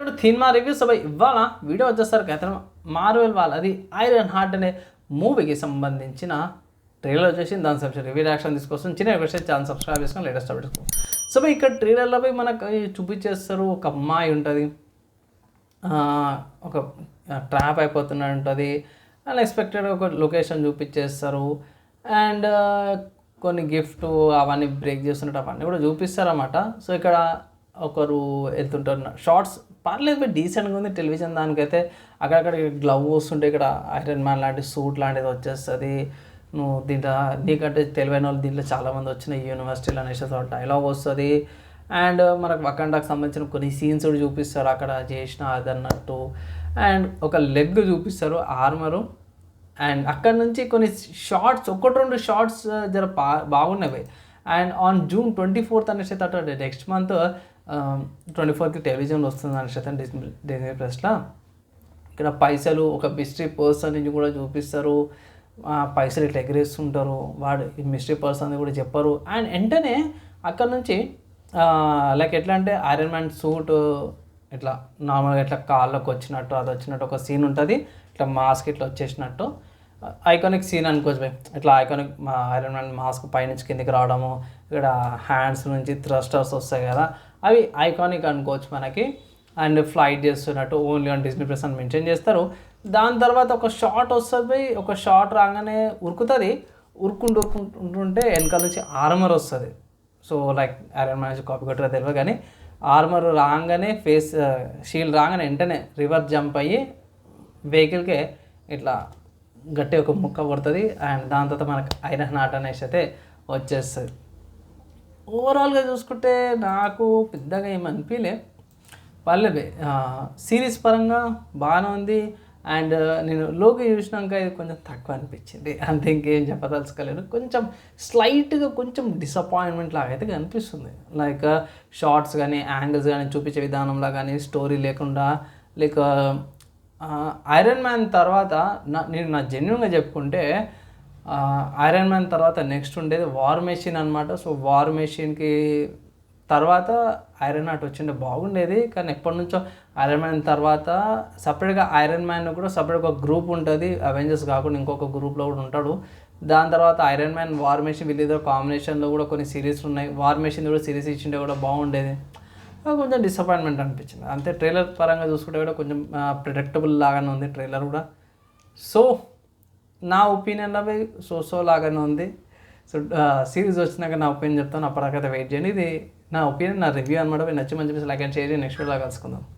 ఇప్పుడు cinema reviews అవి ఇవాళ వీడియో వచ్చేసరికి అయితే మార్వెల్ వాళ్ళది ఐరన్ హార్ట్ అనే మూవీకి సంబంధించిన ట్రైలర్ వచ్చేసి దాని సబ్జెక్ట్ రివ్యూ రియాక్షన్ తీసుకొస్తుంది. చిన్న రిక్వెస్ట్ ఛానల్ సబ్స్క్రైబ్ చేసుకొని లేటెస్ట్ అప్డేట్స్ సో ఇక్కడ ట్రైలర్లో పోయి మనకు చూపించేస్తారు ఒక అమ్మాయి ఉంటుంది. ఒక ట్రాప్ అయిపోతున్నట్టు ఉంటుంది. అన్ఎక్స్పెక్టెడ్ ఒక లొకేషన్ చూపించేస్తారు. అండ్ కొన్ని గిఫ్ట్ అవన్నీ బ్రేక్ చేస్తున్నట్టు అవన్నీ కూడా చూపిస్తారన్నమాట. సో ఇక్కడ ఒకరు వెళ్తుంటారు షార్ట్స్ పర్లేదు బట్ డీసెంట్గా ఉంది టెలివిజన్ దానికైతే. అక్కడక్కడ గ్లవ్ వస్తుంటే ఇక్కడ ఐరన్ మ్యాన్ లాంటి సూట్ లాంటిది వచ్చేస్తుంది. నువ్వు దీంట్లో నీకంటే తెలివైన వాళ్ళు దీంట్లో చాలామంది వచ్చిన యూనివర్సిటీలు అనేసి డైలాగ్ వస్తుంది. అండ్ మనకు వకండాకు సంబంధించిన కొన్ని సీన్స్ కూడా చూపిస్తారు. అక్కడ చేసిన అది అన్నట్టు. అండ్ ఒక లెగ్ చూపిస్తారు ఆర్మరు అండ్ అక్కడ నుంచి కొన్ని షార్ట్స్ ఒకటి రెండు షార్ట్స్ uh, జర బా బాగున్నవి. And on June twenty fourth అనేసి అట్లా నెక్స్ట్ మంత్ ట్వంటీ ఫోర్కి టెలివిజన్లో వస్తుంది అనేసి డిస్నీ డిస్నీ ప్లస్లో. ఇక్కడ పైసలు ఒక మిస్టరీ పర్సన్ నుంచి కూడా చూపిస్తారు. ఆ పైసలు ఇట్లా ఎగరేస్తుంటారు. వాడు ఈ మిస్టరీ పర్సన్ అని కూడా చెప్పరు. అండ్ వెంటనే అక్కడ నుంచి లైక్ ఎట్లా అంటే ఐరన్ మ్యాన్ సూట్ ఇట్లా నార్మల్గా ఇట్లా కాళ్ళకు వచ్చినట్టు అది వచ్చినట్టు ఒక సీన్ ఉంటుంది. ఇట్లా మాస్క్ ఇట్లా వచ్చేసినట్టు. ఐకానిక్ సీన్ అనుకోవచ్చు భయ్. ఇట్లా ఐకానిక్ మా ఐరన్ మ్యాన్ మాస్క్ పైనుంచి కిందికి రావడము ఇక్కడ హ్యాండ్స్ నుంచి థ్రస్టర్స్ వస్తాయి కదా. అవి ఐకానిక్ అనుకోవచ్చు మనకి. అండ్ ఫ్లైట్ చేస్తున్నట్టు ఓన్లీ ఆన్ డిస్నీ ప్లస్ అని మెన్షన్ చేస్తారు. దాని తర్వాత ఒక షార్ట్ వస్తుంది ఒక షార్ట్ రాగానే ఉరుకుతుంది. ఉరుకుంటూ ఉరుకుంటుంటే వెనకాల నుంచి ఆర్మర్ వస్తుంది. So like Iron Man copy కొట్టరా తెలియదు కానీ ఆర్మర్ రాగానే ఫేస్ షీల్డ్ uh, రాగానే వెంటనే రివర్స్ జంప్ అయ్యి వెహికల్కే ఇట్లా గట్టి ఒక ముక్క కొడుతుంది అండ్ దాని తర్వాత మనకు ఐరన్ హార్ట్ అనేసి అయితే వచ్చేస్తుంది. ఓవరాల్గా చూసుకుంటే నాకు పెద్దగా ఏమి అనిపించలే పర్లేదు సిరీస్ పరంగా బాగానే ఉంది అండ్ నేను లోకి చూసినాక ఇది కొంచెం తక్కువ అనిపించింది. అంతే ఇంకేం చెప్పదలుచుకోలేను కొంచెం స్లైట్గా కొంచెం డిసప్పాయింట్మెంట్ లాగా అయితే కనిపిస్తుంది. లైక్ షార్ట్స్ కానీ యాంగిల్స్ కానీ చూపించే విధానంలో కానీ స్టోరీ లేకుండా లైక్ ఐరన్ మ్యాన్ తర్వాత నా నేను నా జెన్యున్గా చెప్పుకుంటే ఐరన్ మ్యాన్ తర్వాత నెక్స్ట్ ఉండేది వార్ మెషిన్ అనమాట సో వార్ మెషిన్కి తర్వాత ఐరన్ హార్ట్ వచ్చిండే బాగుండేది. కానీ ఎప్పటి నుంచో ఐరన్ మ్యాన్ తర్వాత సపరేట్గా ఐరన్ మ్యాన్ కూడా సపరేట్గా ఒక గ్రూప్ ఉంటుంది. అవెంజర్స్ కాకుండా ఇంకొక గ్రూప్లో కూడా ఉంటాడు. దాని తర్వాత ఐరన్ మ్యాన్ వార్ మెషిన్ వీళ్ళిద్దరు కాంబినేషన్లో కూడా కొన్ని సిరీస్ ఉన్నాయి. వార్ మెషిన్ కూడా సిరీస్ ఇచ్చిండే కూడా బాగుండేది. కొంచెం డిసప్పాయింట్మెంట్ అనిపించింది. అంతే ట్రైలర్ పరంగా చూసుకుంటే కూడా కొంచెం ప్రిడక్టబుల్ లాగానే ఉంది ట్రైలర్ కూడా. సో నా ఒపీనియన్ అవి సో సో లాగానే ఉంది. సో సిరీస్ వచ్చినాక నా ఒపీనియన్ చెప్తాను. అప్పటికైతే వెయిట్ చేయండి. ఇది నా ఒపీనియన్ నా రివ్యూ అనమాట నచ్చి మంచి like and share next video కలుసుకుందాం.